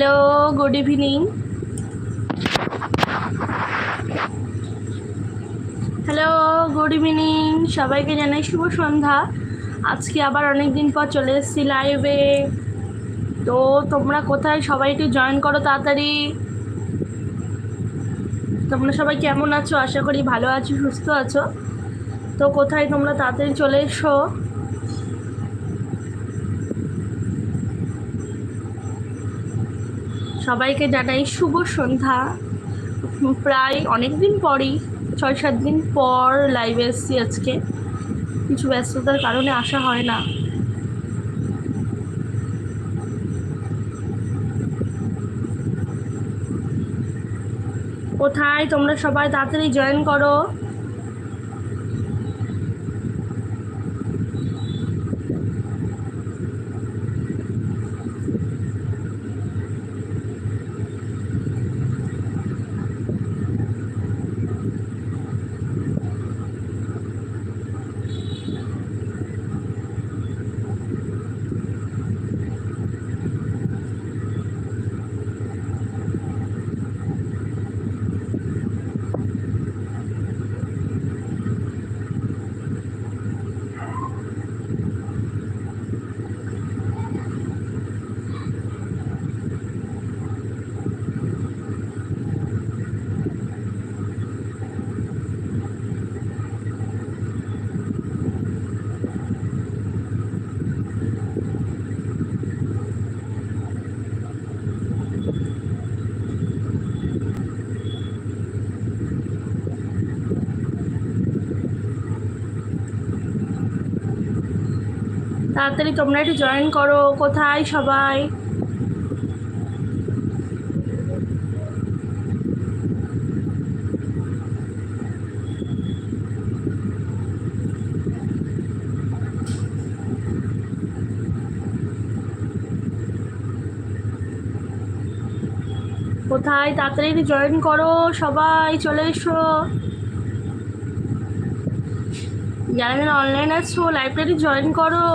Hello good evening hello good evening সবাইকে জানাই শুভ সন্ধ্যা। আজকে আবার অনেক দিন পর চলে এসেছি লাইভে তো তোমরা কোথায়? সবাই একটু জয়েন করো তাড়াতাড়ি। তোমরা সবাই কেমন আছো? আশা করি ভালো আছো, সুস্থ আছো। তো কোথায় তোমরা তাড়াতাড়ি চলে এসো। সবাইকে জানাই শুভ সন্ধ্যা। প্রায় অনেক দিন পরই ছয় সাত দিন পর লাইভে এসেছি আজকে। কিছু ব্যস্ততার কারণে আসা হয় না। কোথায়? তোমরা সবাই তাড়াতাড়ি জয়েন করো। তাড়াতাড়ি তোমরা একটু জয়েন করো। কোথায় সবাই? কোথায়? তাড়াতাড়ি জয়েন করো সবাই, চলে এসো। যারা যারা অনলাইন আছো লাইব্রেরি জয়েন করো।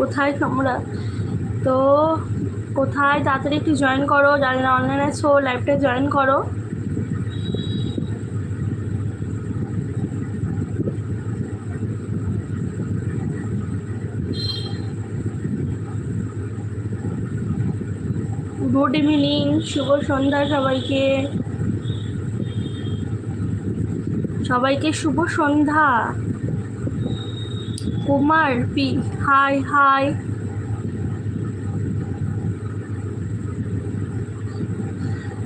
কোথায় তোমরা? তো কোথায় তাড়াতাড়ি একটু জয়েন করো যারা অনলাইন আছো লাইভটা জয়েন করো। গুড ইভিনিং শুভ সন্ধ্যা সবাইকে। সবাইকে শুভ সন্ধ্যা। কুমার পি হাই হাই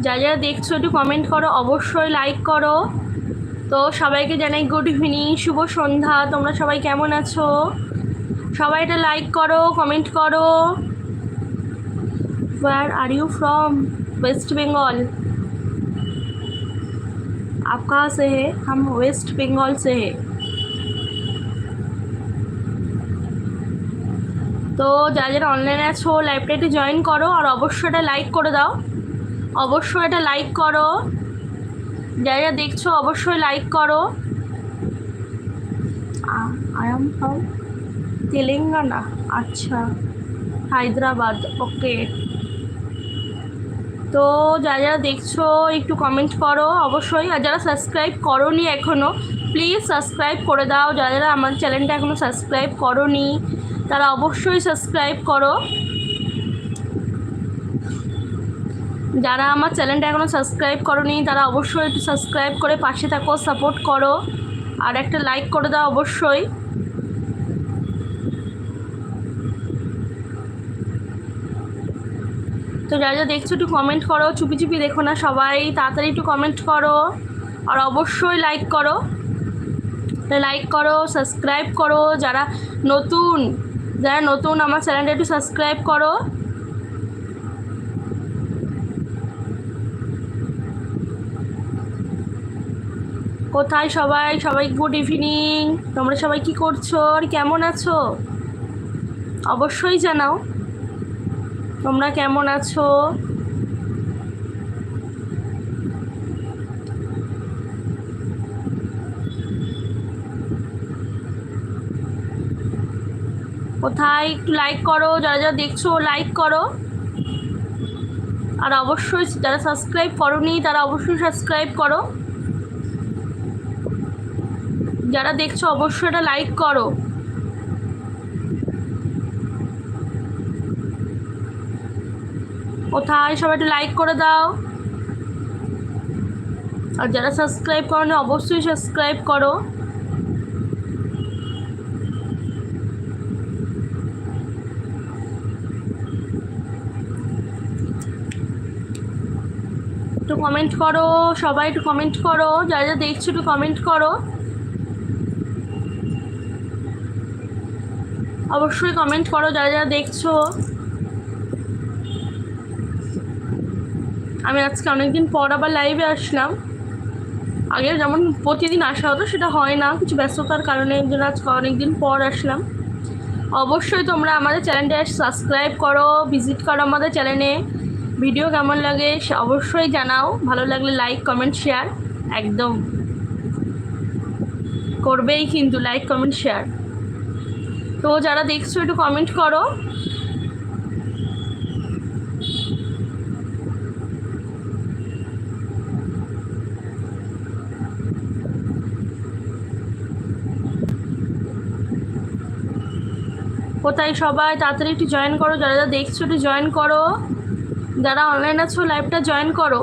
যা যারা দেখছো একটু কমেন্ট করো অবশ্যই লাইক করো তো সবাইকে জানাই গুড ইভিনিং শুভ সন্ধ্যা তোমরা সবাই কেমন আছো সবাই এটা লাইক করো কমেন্ট করো where are you from West Bengal आप कहाँ से है हम वेस्ट बंगाल से है তো যারা যারা অনলাইনে আছো লাইভটা একটু জয়েন করো আর অবশ্যই এটা লাইক করে দাও। অবশ্যই এটা লাইক করো। যারা যারা দেখছ, অবশ্যই লাইক করো। আই এম ফ্রম তেলেঙ্গানা আচ্ছা হায়দ্রাবাদ ওকে তো যারা যারা দেখছ, একটু কমেন্ট করো, অবশ্যই। আর যারা সাবস্ক্রাইব করোনি এখনও প্লিজ সাবস্ক্রাইব করে দাও। যারা যারা আমার চ্যানেলটা এখনও সাবস্ক্রাইব করোনি তারা অবশ্যই সাবস্ক্রাইব করো। যারা আমার চ্যানেলটা এখনও সাবস্ক্রাইব করোনি, তারা অবশ্যই একটু সাবস্ক্রাইব করে পাশে থাকো সাপোর্ট করো। আর একটা লাইক করে দাও অবশ্যই। তো যারা যা দেখছ একটু কমেন্ট করো, চুপি চুপি দেখো না সবাই, তাড়াতাড়ি একটু কমেন্ট করো। আর অবশ্যই লাইক করো। লাইক করো সাবস্ক্রাইব করো। যারা নতুন যারা নতুন আমার চ্যানেলটা একটু সাবস্ক্রাইব করো। কোথায় সবাই? সবাই গুড ইভিনিং তোমরা সবাই কি করছ? আর কেমন আছো? অবশ্যই জানাও। তোমরা কেমন আছো? কোথায় একটু লাইক করো, যারা যারা দেখছ লাইক করো। আর অবশ্যই যারা সাবস্ক্রাইব করোনি, তারা অবশ্যই সাবস্ক্রাইব করো। যারা দেখছ, অবশ্যই এটা লাইক করো। কোথায় সবাই একটু লাইক করে দাও। আর যারা সাবস্ক্রাইব করো অবশ্যই সাবস্ক্রাইব করো। একটু কমেন্ট করো, সবাই একটু কমেন্ট করো যারা যা দেখছ একটু কমেন্ট করো। অবশ্যই কমেন্ট করো যারা যারা দেখছ। আমি আজকে অনেকদিন পর আবার লাইভে আসলাম। আগে যেমন প্রতিদিন আসা হতো, সেটা হয় না। কিছু ব্যস্ততার কারণে এই জন্য আজকে অনেকদিন পর আসলাম। অবশ্যই তোমরা আমাদের চ্যানেলটা সাবস্ক্রাইব করো ভিজিট করো আমাদের চ্যানেলে ভিডিও কেমন লাগে অবশ্যই জানাও। ভালো লাগলে লাইক কমেন্ট শেয়ার একদম। করবেই কিন্তু লাইক কমেন্ট শেয়ার তো যারা দেখছ একটু কমেন্ট করো। কোথায় সবাই তাড়াতাড়ি একটু জয়েন করো। যারা যারা দেখছ একটু জয়েন করো। যারা অনলাইন আছো লাইভটা জয়েন করো।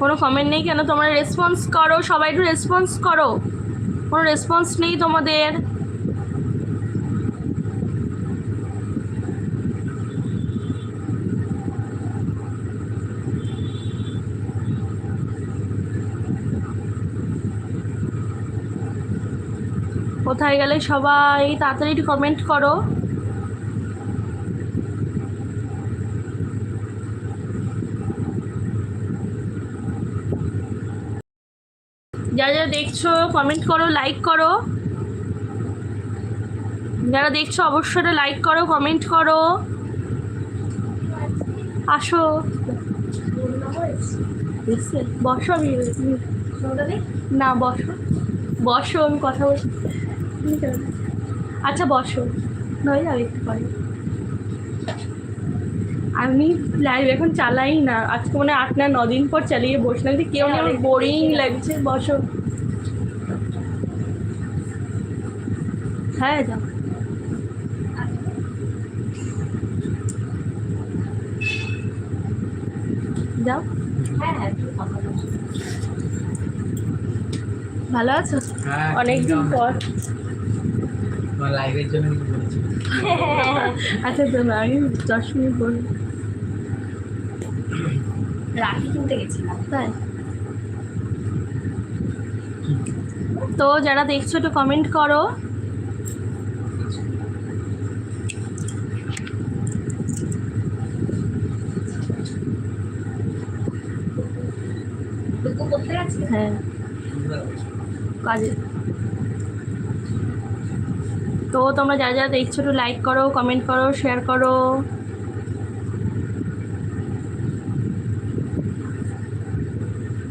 কোনো কমেন্ট নেই কেন? তোমরা রেসপন্স করো, সবাই একটু রেসপন্স করো। কোনো রেসপন্স নেই তোমাদের। কোথায় গেলে সবাই তাড়াতাড়ি কমেন্ট করো। যারা যারা দেখছ কমেন্ট করো লাইক করো। যারা দেখছ, অবশ্যই লাইক করো কমেন্ট করো। আসো। বসো আমি না, বসো। বসো, আমি কথা বলছি। আচ্ছা বসো। নয় যাবে একটু পরে। আমি লাইভ এখন চালাই না। আজকে মানে আট না নদিন পর চালিয়ে বসলাম। যে কেউ আমার বোরিং লাগছে। বসো। হ্যাঁ যাও। যাও। ভালো আছো? হ্যাঁ, অনেকদিন পর। লাইভের জন্য কিছু বলছি আচ্ছা তো আমি দশ মিনিট বলব রাখি কিনতে গেছিলাম তাই? তো যারা দেখছ একটু কমেন্ট করো। হ্যাঁ। কাজে তো তোমরা যারা যারা দেখছ, একটু লাইক করো কমেন্ট করো শেয়ার করো।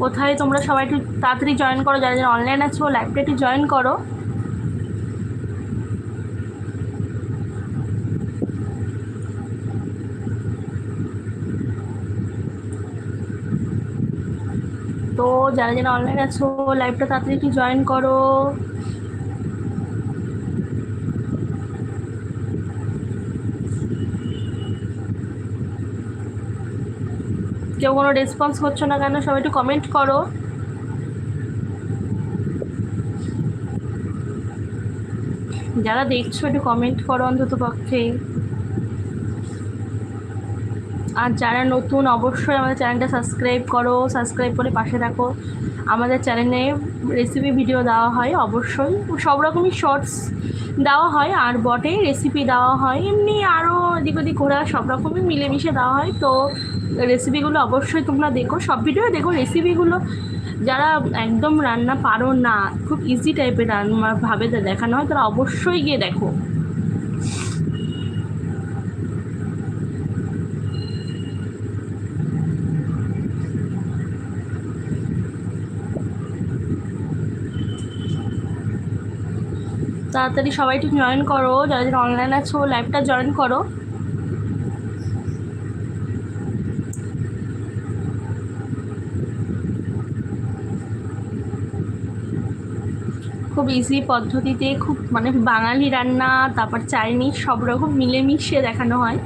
কোথায় তোমরা সবাই একটু তাড়াতাড়ি জয়েন করো, যারা যারা অনলাইন আছো লাইভটা একটু জয়েন করো। তো যারা যারা অনলাইন আছো লাইভটা তাড়াতাড়ি একটু জয়েন করো। কেউ কোনো রেসপন্স করছ না কেন? সবাই একটু কমেন্ট করো। যারা দেখছ, একটু কমেন্ট করো অন্তত পক্ষে। আর যারা নতুন, অবশ্যই আমাদের চ্যানেলটা সাবস্ক্রাইব করো। সাবস্ক্রাইব করে পাশে থাকো। আমাদের চ্যানেলে রেসিপি ভিডিও দেওয়া হয়, অবশ্যই। সব রকমই শর্টস দেওয়া হয়, আর বটে রেসিপি দেওয়া হয়। এমনি আরও এদিক ওদিক ঘোরা, সব রকমই মিলেমিশে দেওয়া হয়। তো রেসিপিগুলো অবশ্যই তোমরা দেখো, সব ভিডিও দেখো রেসিপিগুলো যারা একদম রান্না পারো না, খুব ইজি টাইপের রান্না ভাবে দেখানো হয়, তারা অবশ্যই গিয়ে দেখো। তাড়াতাড়ি সবাই একটু জয়েন করো, যারা যারা অনলাইন আছো লাইভটা জয়েন করো। খুব ইজি পদ্ধতিতে খুব মানে বাঙালি রান্না, তারপর চাইনিজ সব রকম মিলেমিশে দেখানো হয়।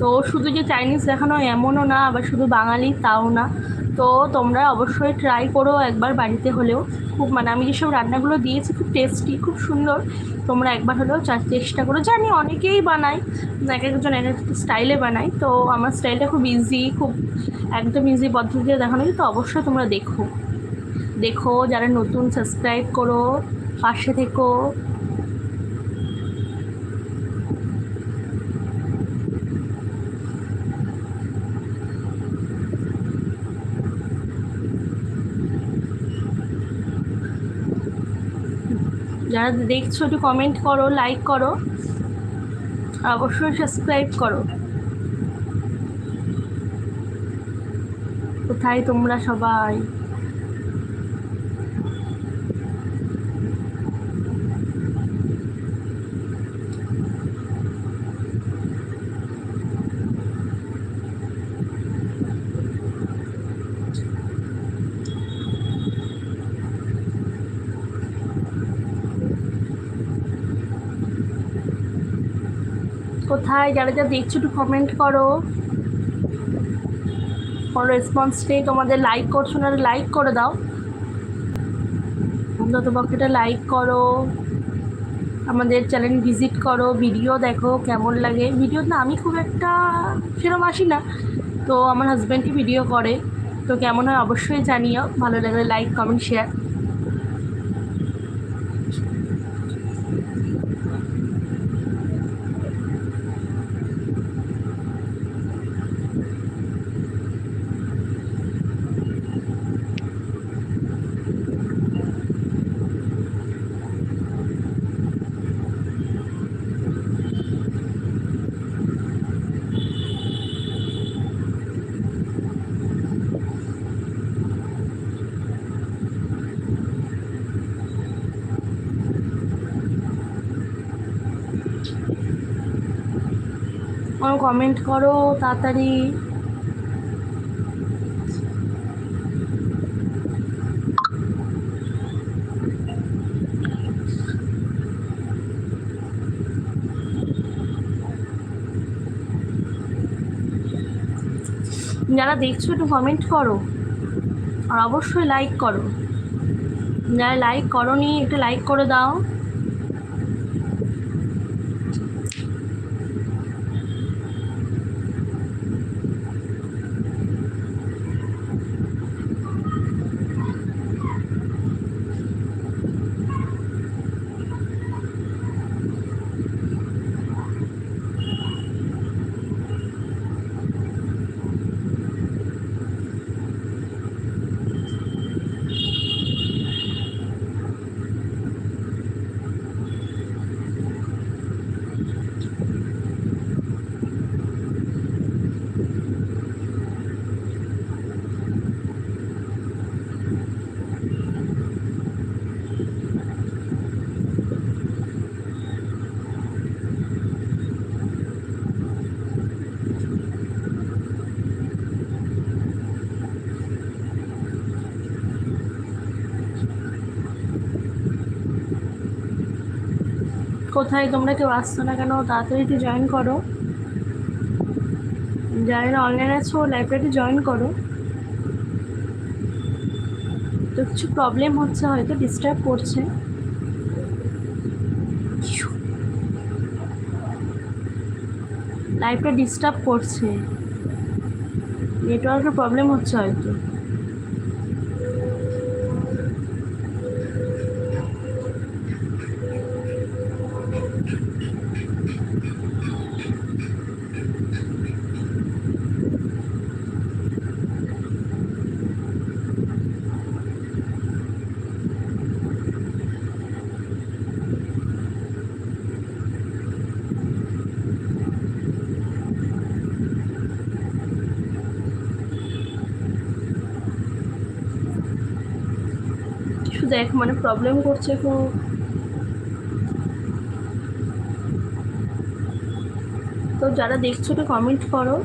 তো শুধু যে চাইনিজ দেখানো হয় এমনও না, আবার শুধু বাঙালি তাও না। তো তোমরা অবশ্যই ট্রাই করো একবার বাড়িতে হলেও। খুব মানে আমি যেসব রান্নাগুলো দিয়েছি খুব টেস্টি খুব সুন্দর। তোমরা একবার হলেও চেষ্টা করো। জানি অনেকেই বানায়, এক একজন এক এক স্টাইলে বানায়। তো আমার স্টাইলটা খুব ইজি খুব একদম ইজি পদ্ধতিতে দেখানো। তো অবশ্যই তোমরা দেখো। দেখো, যারা নতুন সাবস্ক্রাইব করো, পাশে থেকো। যারা দেখছ একটু কমেন্ট করো লাইক করো আর অবশ্যই সাবস্ক্রাইব করো। কোথায় তোমরা সবাই? কোথায়? যারা যা দেখছ একটু কমেন্ট করো। কোনো রেসপন্স নেই, তোমাদের লাইক করছ না লাইক করে দাও। অন্তত লাইক করো। আমাদের চ্যানেল ভিজিট করো ভিডিও দেখো, কেমন লাগে। ভিডিও না, আমি খুব একটা সেরকম আসি না। তো আমার হাজব্যান্ডই ভিডিও করে। তো কেমন হয় অবশ্যই জানিও। ভালো লাগলে লাইক কমেন্ট শেয়ার কমেন্ট করো, তাড়াতাড়ি। যারা দেখছ, একটু কমেন্ট করো। আর অবশ্যই লাইক করো। যারা লাইক করনি, একটু লাইক করে দাও। কোথায় তোমরা কেউ আসছো না কেন, তাড়াতাড়ি একটু জয়েন করো। যারা অনলাইন আছো লাইব্রেরিতে জয়েন করো। তো কিছু প্রবলেম হচ্ছে, হয়তো ডিস্টার্ব করছে। লাইফটা ডিস্টার্ব করছে। নেটওয়ার্কের প্রবলেম হচ্ছে হয়তো। দেখ মানে প্রবলেম করছে খুব। তো যারা দেখছ তো কমেন্ট করো।